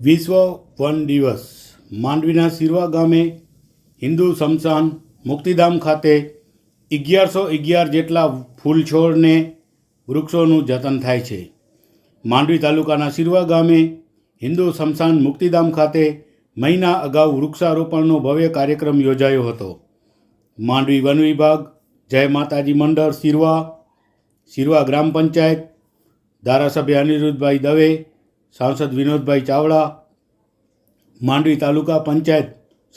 વિશ્વ વન દિવસ. માંડવીના સિરવા ગામે હિન્દુ શમશાન મુક્તિધામ ખાતે અગિયારસો અગિયાર જેટલા ફૂલ છોડને વૃક્ષોનું જતન થાય છે. માંડવી તાલુકાના સિરવા ગામે હિન્દુ શમશાન મુક્તિધામ ખાતે મહિના અગાઉ વૃક્ષારોપણનો ભવ્ય કાર્યક્રમ યોજાયો હતો. માંડવી વન વિભાગ, જય માતાજી મંડળ, સિરવા સિરવા ગ્રામ પંચાયત, ધારાસભ્ય અનિરુદ્ધભાઈ દવે સાંસદ વિનોદભાઈ ચાવડા, માંડવી તાલુકા પંચાયત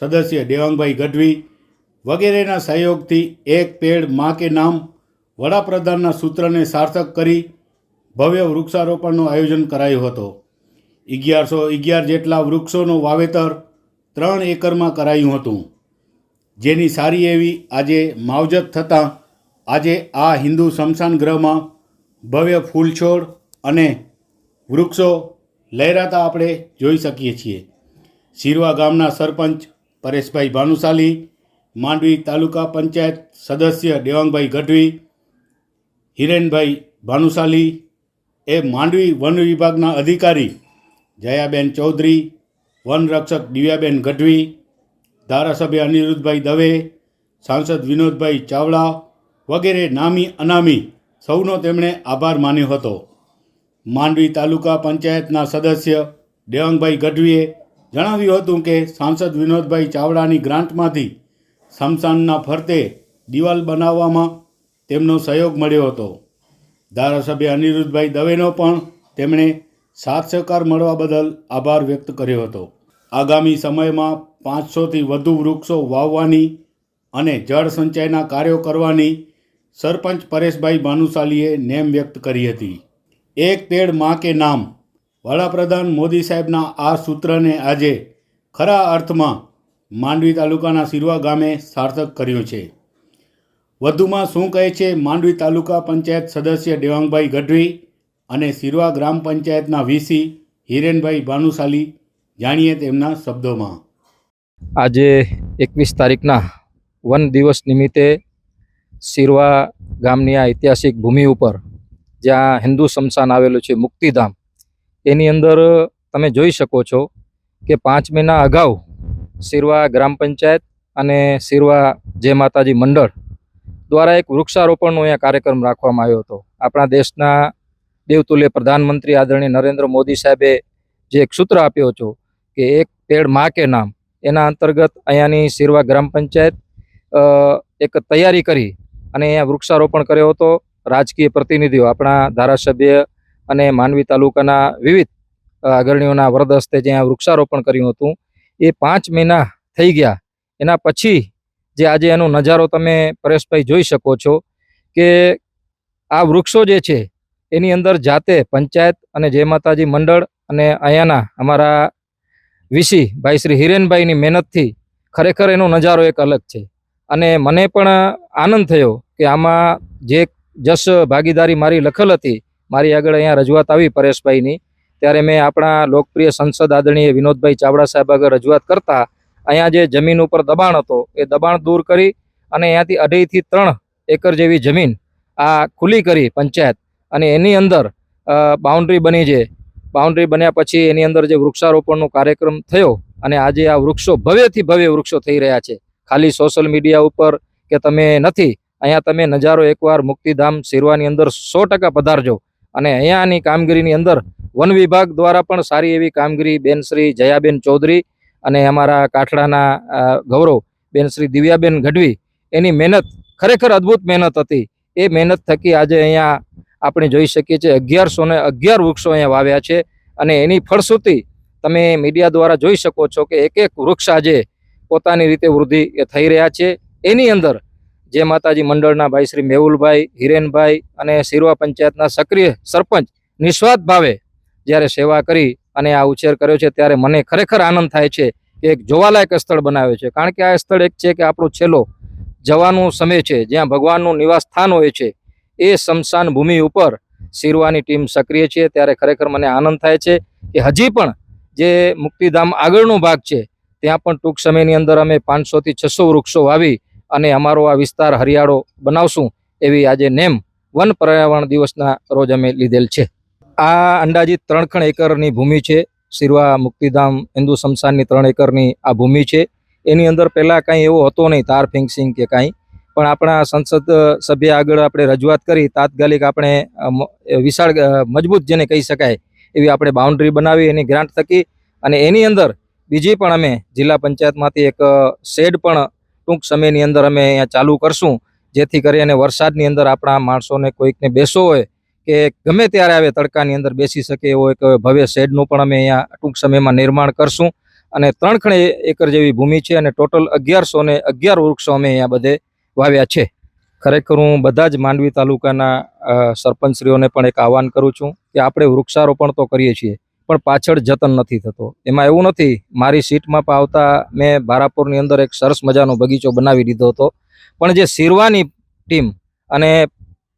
સદસ્ય દેવાંગભાઈ ગઢવી વગેરેના સહયોગથી એક પેડ મા કે નામ વડાપ્રધાનના સૂત્રને સાર્થક કરી ભવ્ય વૃક્ષારોપણનું આયોજન કરાયું હતું. અગિયારસો અગિયાર જેટલા વૃક્ષોનું વાવેતર ત્રણ એકરમાં કરાયું હતું. જેની સારી એવી આજે માવજત થતાં આજે આ હિન્દુ શમશાન ગૃહમાં ભવ્ય ફૂલછોડ અને વૃક્ષો લહેરાતા આપણે જોઈ શકીએ છીએ. શિરવા ગામના સરપંચ પરેશભાઈ ભાનુશાલી, માંડવી તાલુકા પંચાયત સદસ્ય દેવાંગભાઈ ગઢવી, હિરેનભાઈ ભાનુશાલી, એ માંડવી વન વિભાગના અધિકારી જયાબેન ચૌધરી વનરક્ષક દિવ્યાબેન ગઢવી, ધારાસભ્ય અનિરુદ્ધભાઈ દવે, સાંસદ વિનોદભાઈ ચાવડા વગેરે નામી અનામી સૌનો તેમણે આભાર માન્યો હતો. માંડવી તાલુકા પંચાયતના સદસ્ય દેવાંગભાઈ ગઢવીએ જણાવ્યું હતું કે સાંસદ વિનોદભાઈ ચાવડાની ગ્રાન્ટમાંથી સમસાનના ફરતે દિવાલ બનાવવામાં તેમનો સહયોગ મળ્યો હતો. ધારાસભ્ય અનિરુદ્ધભાઈ દવેનો પણ તેમણે સાથ સહકાર મળવા બદલ આભાર વ્યક્ત કર્યો હતો. આગામી સમયમાં પાંચસોથી વધુ વૃક્ષો વાવવાની અને જળ સંચયના કાર્યો કરવાની સરપંચ પરેશભાઈ ભાનુશાલીએ નેમ વ્યક્ત કરી હતી. એક પેડમાં કે નામ. વડાપ્રધાન મોદી સાહેબના આ સૂત્રને આજે ખરા અર્થમાં માંડવી તાલુકાના સિરવા ગામે સાર્થક કર્યું છે. વધુમાં શું કહે છે માંડવી તાલુકા પંચાયત સદસ્ય દેવાંગભાઈ ગઢવી અને સિરવા ગ્રામ પંચાયતના વીસી હિરેનભાઈ ભાનુશાલી જાણીએ તેમના શબ્દોમાં. આજે એકવીસ તારીખના વન દિવસ નિમિત્તે સિરવા ગામની આ ઐતિહાસિક ભૂમિ ઉપર જ્યાં હિન્દુ શમશાન આવેલું છે, મુક્તિધામ. એની અંદર તમે જોઈ શકો છો કે પાંચ મહિના અગાઉ સિરવા ગ્રામ પંચાયત અને સિરવા જય માતાજી મંડળ દ્વારા એક વૃક્ષારોપણનો અહીંયા કાર્યક્રમ રાખવામાં આવ્યો હતો. આપણા દેશના દેવતુલ્ય પ્રધાનમંત્રી આદરણીય નરેન્દ્ર મોદી સાહેબે જે એક સૂત્ર આપ્યો છો કે એક પેડ મા કે નામ, એના અંતર્ગત અહીંયાની સિરવા ગ્રામ પંચાયત એક તૈયારી કરી અને અહીંયા વૃક્ષારોપણ કર્યો હતો. રાજકીય પ્રતિનિધિઓ, આપણા ધારાસભ્ય અને માનવી તાલુકાના વિવિધ અગ્રણીઓના વરદ હસ્તે જ્યાં વૃક્ષારોપણ કર્યું હતું, એ પાંચ મહિના થઈ ગયા. એના પછી જે આજે એનો નજારો તમે પરેશભાઈ જોઈ શકો છો કે આ વૃક્ષો જે છે, એની અંદર જાતે પંચાયત અને જય માતાજી મંડળ અને અહીંયાના અમારા વિસી ભાઈ શ્રી હિરેનભાઈની મહેનતથી ખરેખર એનો નજારો એક અલગ છે. અને મને પણ આનંદ થયો કે આમાં જે જસ ભાગીદારી મારી લખેલ હતી. મારી આગળ અહીંયા રજૂઆત આવી પરેશભાઈની. ત્યારે મેં આપણા લોકપ્રિય સંસદ આદરણીય વિનોદભાઈ ચાવડા સાહેબ આગળ રજૂઆત કરતા અહીંયા જે જમીન ઉપર દબાણ હતો, એ દબાણ દૂર કરી અને અહીંયાથી અઢીથી ત્રણ એકર જેવી જમીન આ ખુલ્લી કરી પંચાયત. અને એની અંદર બાઉન્ડ્રી બની છે બાઉન્ડ્રી બન્યા પછી એની અંદર જે વૃક્ષારોપણનો કાર્યક્રમ થયો અને આજે આ વૃક્ષો ભવ્યથી ભવ્ય વૃક્ષો થઈ રહ્યા છે. ખાલી સોશિયલ મીડિયા ઉપર કે તમે નથી અહીંયા તમે નજારો એકવાર મુક્તિધામ શિરવાની અંદર સો પધારજો. અને અહીંયાની કામગીરીની અંદર વન વિભાગ દ્વારા પણ સારી એવી કામગીરી બેન શ્રી જયાબેન ચૌધરી અને અમારા કાઠડાના ગૌરવ બેન શ્રી દિવ્યાબેન ગઢવી, એની મહેનત, ખરેખર અદ્ભુત મહેનત હતી. એ મહેનત થકી આજે અહીંયા આપણે જોઈ શકીએ છીએ અગિયારસો ને અગિયાર વૃક્ષો અહીંયા વાવ્યા છે અને એની ફળશ્રુતિ તમે મીડિયા દ્વારા જોઈ શકો છો કે એક એક વૃક્ષ આજે પોતાની રીતે વૃદ્ધિ થઈ રહ્યા છે. એની અંદર જે માતાજી મંડળના ભાઈ શ્રી મેહુલભાઈ, હિરેનભાઈ અને શિરવા પંચાયતના સક્રિય સરપંચ નિસ્વાર્થ ભાવે જ્યારે સેવા કરી અને આ ઉછેર કર્યો છે ત્યારે મને ખરેખર આનંદ થાય છે કે એક જોવાલાયક સ્થળ બનાવ્યો છે. કારણ કે આ સ્થળ એક છે કે આપણો છેલ્લો જવાનો સમય છે. જ્યાં ભગવાનનું નિવાસ સ્થાન હોય છે. એ શમશાન ભૂમિ ઉપર શિરવાની ટીમ સક્રિય છે. ત્યારે ખરેખર મને આનંદ થાય છે કે હજી પણ જે મુક્તિધામ આગળનો ભાગ છે, ત્યાં પણ ટૂંક સમયની અંદર અમે પાંચસોથી છસો વૃક્ષો વાવી અને અમારો આ વિસ્તાર હરિયાળો બનાવશું એવી આજે નેમ વન પર્યાવરણ દિવસના રોજ અમે લીધેલ છે. આ અંદાજિત ત્રણ ખણ એકરની ભૂમિ છે. શિરવા મુક્તિધામ, હિન્દુ સમસાનની ત્રણ એકરની આ ભૂમિ છે. એની અંદર પહેલાં કાંઈ એવો હતો નહીં, તાર ફેન્સિંગ કે કાંઈ. પણ આપણા સંસદ સભ્ય આગળ આપણે રજૂઆત કરી, તાત્કાલિક આપણે વિશાળ મજબૂત જેને કહી શકાય, એવી આપણે બાઉન્ડ્રી બનાવી, એની ગ્રાન્ટ થકી. અને એની અંદર બીજી પણ અમે જિલ્લા પંચાયતમાંથી એક શેડ પણ ટૂંક સમયની અંદર અમે અહીંયા ચાલુ કરશું, જેથી કરીને વરસાદની અંદર આપણા માણસોને કોઈકને બેસો હોય કે ગમે ત્યારે આવે તડકાની અંદર બેસી શકે એવો એક ભવ્ય શેડનું પણ અમે અહીંયા ટૂંક સમયમાં નિર્માણ કરશું. અને ત્રણ ખણે એકર જેવી ભૂમિ છે અને ટોટલ અગિયારસો ને અગિયાર વૃક્ષો અમે અહીંયા બધે વાવ્યા છે. ખરેખર હું બધા જ માંડવી તાલુકાના સરપંચશ્રીઓને પણ એક આહવાન કરું છું કે આપણે વૃક્ષારોપણ તો કરીએ છીએ પણ પાછળ જતન નથી થતો. એમાં એવું નથી, મારી સીટમાં પણ આવતા મેં બારાપુરની અંદર એક સરસ મજાનો બગીચો બનાવી દીધો હતો. પણ જે શિરવાની ટીમ અને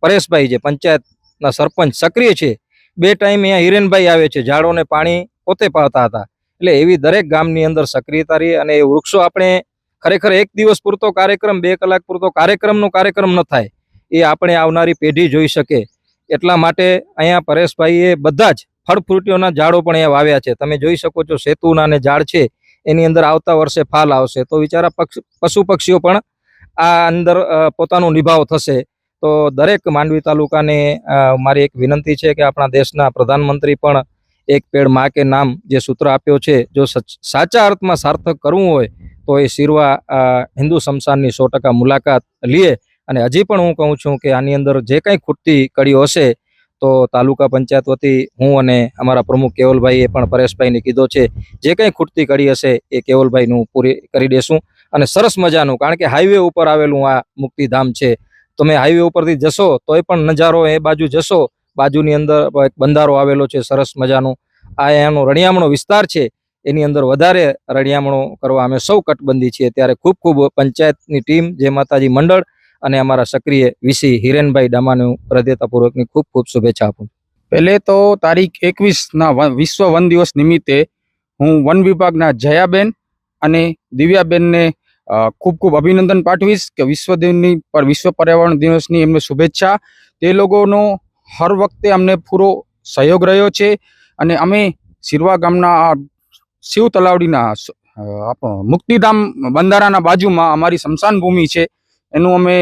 પરેશભાઈ જે પંચાયતના સરપંચ સક્રિય છે, બે ટાઈમ અહીંયા હિરેનભાઈ આવે છે, ઝાડોને પાણી પોતે પાવતા હતા. એટલે એવી દરેક ગામની અંદર સક્રિયતા રહી અને એ વૃક્ષો આપણે ખરેખર એક દિવસ પૂરતો કાર્યક્રમ, બે કલાક પૂરતો કાર્યક્રમનો કાર્યક્રમ ન થાય, એ આપણે આવનારી પેઢી જોઈ શકે. એટલા માટે અહીંયા પરેશભાઈએ બધા જ ફળ ફ્રૂટીઓના ઝાડો પણ અહીંયા વાવ્યા છે. તમે જોઈ શકો છો સેતુના ને ઝાડ છે. એની અંદર આવતા વર્ષે ફાલ આવશે. તો પક્ષ પશુ પક્ષીઓ પણ આ અંદર પોતાનો નિભાવ થશે. તો દરેક માંડવી તાલુકાને મારી એક વિનંતી છે કે આપણા દેશના પ્રધાનમંત્રી પણ એક પેડમાં કે નામ જે સૂત્ર આપ્યો છે, જો સાચા અર્થમાં સાર્થક કરવું હોય, તો એ શિરવા હિન્દુ શમશાનની સો મુલાકાત લીએ અને હજી પણ હું કહું છું કે આની અંદર જે કંઈ ખૂટતી કડીઓ હશે તો તાલુકા પંચાયત વતી હું અને અમારા પ્રમુખ કેવલભાઈએ પણ પરેશભાઈને કીધો છે, જે કંઈ ખૂટતી કડી હશે એ કેવલભાઈનું પૂરી કરી દેશું. અને સરસ મજાનું, કારણ કે હાઈવે ઉપર આવેલું આ મુક્તિધામ છે. તમે હાઈવે ઉપરથી જશો તોય પણ નજારો એ બાજુ જશો, બાજુની અંદર એક બંધારો આવેલો છે, સરસ મજાનું. આ એનો રણિયામણો વિસ્તાર છે, એની અંદર વધારે રળિયામણો કરવા અમે સૌ કટબંધી છીએ. ત્યારે ખૂબ ખૂબ પંચાયતની ટીમ, જે માતાજી મંડળ અને અમારા સક્રિય વીસી હિરેનભાઈ ડામાનું હૃદયતાપૂર્વકની ખૂબ ખૂબ શુભેચ્છા આપું પહેલે તો તારીખ એકવીસના વિશ્વ વન દિવસ નિમિત્તે હું વન વિભાગના જયાબેન અને દિવ્યાબેનને ખૂબ ખૂબ અભિનંદન પાઠવીશ કે વિશ્વ દિનની પર, વિશ્વ પર્યાવરણ દિવસની એમને શુભેચ્છા. તે લોકોનો હર વખતે અમને પૂરો સહયોગ રહ્યો છે અને અમે સિરવા ગામના આ શિવ તલાવડીના મુક્તિધામ બંધારાના બાજુમાં અમારી સ્મશાન ભૂમિ છે. એનું અમે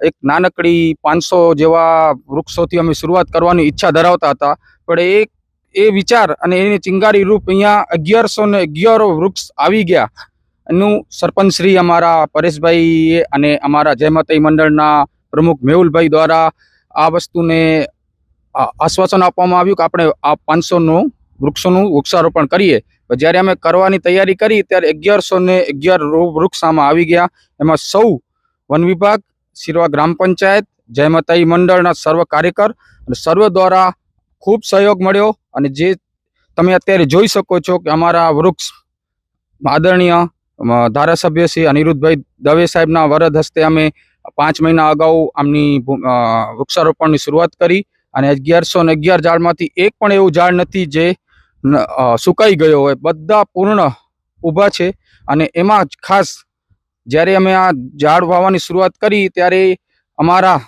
એક નાનકડી પાંચસો જેવા વૃક્ષોથી અમે શરૂઆત કરવાની ઈચ્છા ધરાવતા હતા. પણ એ એ વિચાર અને એની ચિંગારી રૂપ અહીંયા અગિયારસો ને અગિયારો વૃક્ષ આવી ગયા. એનું સરપંચ શ્રી અમારા પરેશભાઈ અને અમારા જયમતઈ મંડળના પ્રમુખ મેહુલભાઈ દ્વારા આ વસ્તુને આશ્વાસન આપવામાં આવ્યું કે આપણે આ પાંચસોનું વૃક્ષોનું વૃક્ષારોપણ કરીએ. જ્યારે અમે કરવાની તૈયારી કરી ત્યારે અગિયારસો ને અગિયાર વૃક્ષ આમાં આવી ગયા. એમાં સૌ વન વિભાગ, શિરવા ગ્રામ પંચાયત જયમતાઈ મંડળના સર્વ કાર્યકર અને સર્વ દ્વારા ખૂબ સહયોગ મળ્યો અને જે તમે અત્યારે જોઈ શકો છો કે અમારા વૃક્ષ આદરણીય ધારાસભ્ય શ્રી અનિરુદ્ધભાઈ દવે સાહેબના વરદ હસ્તે અમે પાંચ મહિના અગાઉ આમની વૃક્ષારોપણની શરૂઆત કરી અને અગિયારસો ને અગિયાર ઝાડમાંથી એક પણ એવું ઝાડ નથી જે સુકાઈ ગયો હોય. બધા પૂર્ણ ઊભા છે અને એમાં ખાસ જ્યારે અમે આ ઝાડ વાવવાની શરૂઆત કરી ત્યારે અમારા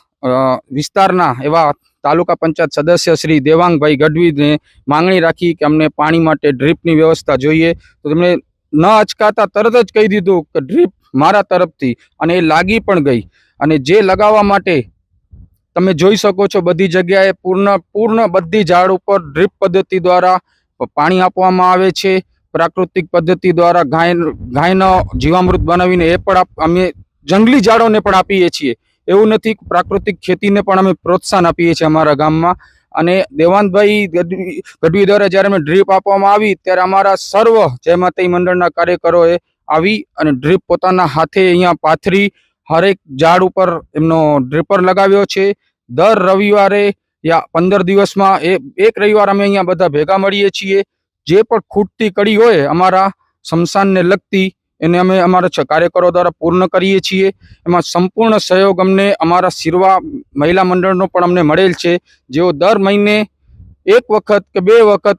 વિસ્તારના એવા તાલુકા પંચાયત સદસ્ય શ્રી દેવાંગભાઈ ગઢવીને માંગણી રાખી કે અમને પાણી માટે ડ્રીપની વ્યવસ્થા જોઈએ. તો તેમણે ન અચકાતા તરત જ કહી દીધું કે ડ્રીપ મારા તરફથી અને એ લાગી પણ ગઈ. અને જે લગાવવા માટે તમે જોઈ શકો છો બધી જગ્યાએ પૂર્ણ પૂર્ણ બધી ઝાડ ઉપર ડ્રીપ પદ્ધતિ દ્વારા પાણી આપવામાં આવે છે. પ્રાકૃતિક પદ્ધતિ દ્વારા ગાય, ગાયનો જીવામૃત બનાવીને એ પણ અમે જંગલી ઝાડોને પણ આપીએ છીએ. એવું નથી પ્રાકૃતિક ખેતીને પણ અમે પ્રોત્સાહન આપીએ છીએ અમારા ગામમાં. અને દેવાંતભાઈ ગઢવી દ્વારા જ્યારે અમે ડ્રીપ આપવામાં આવી, ત્યારે અમારા સર્વ જયમાતાઈ મંડળના કાર્યકરોએ આવી અને ડ્રીપ પોતાના હાથે અહીંયા પાથરી હરેક ઝાડ ઉપર એમનો ડ્રીપર લગાવ્યો છે. દર રવિવારે યા પંદર દિવસમાં એ, એક રવિવાર અમે અહીંયા બધા ભેગા મળીએ છીએ. જે પણ ખૂટતી કડી હોય અમારા શમશાનને લગતી, એને અમે અમારા કાર્યકરો દ્વારા પૂર્ણ કરીએ છીએ. એમાં સંપૂર્ણ સહયોગ અમને અમારા સિરવા મહિલા મંડળનો પણ અમને મળેલ છે. જેઓ દર મહિને એક વખત કે બે વખત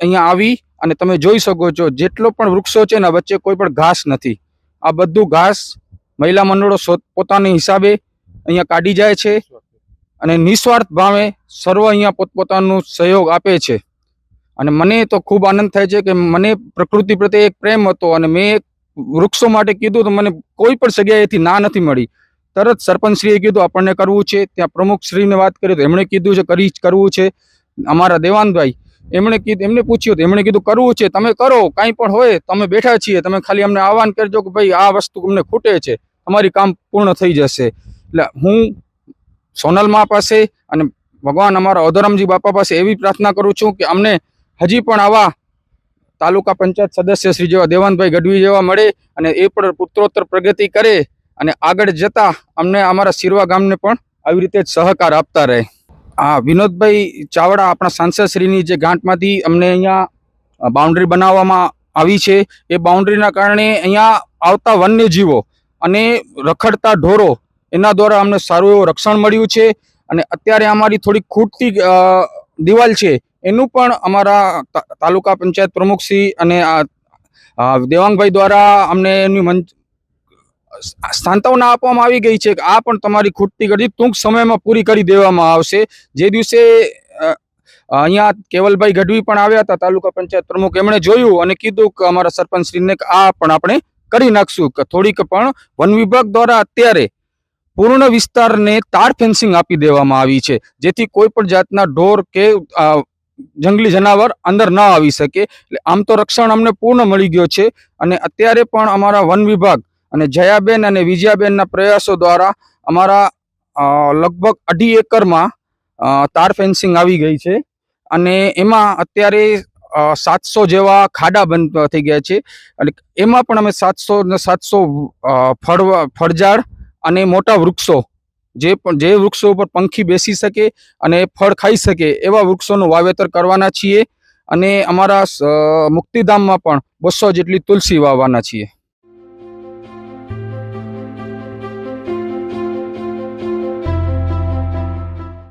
અહીંયા આવી અને તમે જોઈ શકો છો, જેટલો પણ વૃક્ષો છે ને વચ્ચે કોઈ પણ ઘાસ નથી. આ બધું ઘાસ મહિલા મંડળો પોતાની હિસાબે અહીંયા કાઢી જાય છે. અને નિસ્વાર્થ ભાવે સર્વ અહીંયા પોતપોતાનું સહયોગ આપે છે. અને મને તો ખૂબ આનંદ થાય છે કે મને પ્રકૃતિ પ્રત્યે એક પ્રેમ હતો અને મેં વૃક્ષો માટે કીધું તો મને કોઈ પણ જગ્યાએથી ના નથી મળી. તરત સરપંચશ્રીએ કીધું, આપણને કરવું છે. ત્યાં પ્રમુખશ્રીને વાત કરી તો એમણે કીધું છે, કરી કરવું છે. અમારા દેવાનભાઈ એમણે કીધું, એમને પૂછ્યું તો એમણે કીધું, કરવું છે, તમે કરો, કાંઈ પણ હોય, તમે બેઠા છીએ, તમે ખાલી અમને આહવાન કરજો કે ભાઈ આ વસ્તુ અમને ખૂટે છે, તમારી કામ પૂર્ણ થઈ જશે. એટલે હું સોનલમા પાસે અને ભગવાન અમારા ઓધરમજી બાપા પાસે એવી પ્રાર્થના કરું છું કે અમને હજી પણ આવા તાલુકા પંચાયત સદસ્ય શ્રી જેવા દેવાનભાઈ ગઢવી જેવા મળે અને એ પણ પુત્રોત્તર પ્રગતિ કરે અને આગળ જતા અમને અમારા સિરવા ગામને પણ આવી રીતે જ સહકાર આપતા રહે. આ વિનોદભાઈ ચાવડા આપણા સાંસદશ્રીની જે ગાંઠમાંથી અમને અહીંયા બાઉન્ડ્રી બનાવવામાં આવી છે, એ બાઉન્ડ્રીના કારણે અહીંયા આવતા વન્યજીવો અને રખડતા ઢોરો એના દ્વારા અમને સારું એવું રક્ષણ મળ્યું છે અને અત્યારે અમારી થોડી ખૂટતી દિવાલ છે એનું પણ અમારા તાલુકા પંચાયત પ્રમુખશ્રી અને દેવાંગભાઈ દ્વારા અમને એની સાંત્વના આપવામાં આવી ગઈ છે કે આ પણ તમારી ખૂટતી ગરજી ટૂંક સમયમાં પૂરી કરી દેવામાં આવશે. જે દિવસે અહીંયા કેવલભાઈ ગઢવી પણ આવ્યા હતા, તાલુકા પંચાયત પ્રમુખ, એમણે જોયું અને કીધું કે અમારા સરપંચશ્રીને કે આ પણ આપણે કરી નાખશું. કે થોડીક પણ વન વિભાગ દ્વારા અત્યારે પૂર્ણ વિસ્તારને તાર ફેન્સિંગ આપી દેવામાં આવી છે. જેથી કોઈ પણ જાતના ઢોર કે જંગલી જનાવર અંદર ન આવી શકે. એટલે આમ તો રક્ષણ અમને પૂર્ણ મળી ગયો છે. અને અત્યારે પણ અમારા વન વિભાગ અને જયાબેન અને વિજયાબેનના પ્રયાસો દ્વારા અમારા લગભગ અઢી એકરમાં તાર ફેન્સિંગ આવી ગઈ છે. અને એમાં અત્યારે સાતસો જેવા ખાડા બંધ થઈ ગયા છે. અને એમાં પણ અમે સાતસો ને સાતસો ફળ ફળઝાડ અને મોટા વૃક્ષો જે પણ, જે વૃક્ષો ઉપર પંખી બેસી શકે અને ફળ ખાઈ શકે એવા વૃક્ષોનું વાવેતર કરવાના છીએ. અને અમારા મુક્તિધામમાં પણ બસો જેટલી તુલસી વાવવાના છીએ.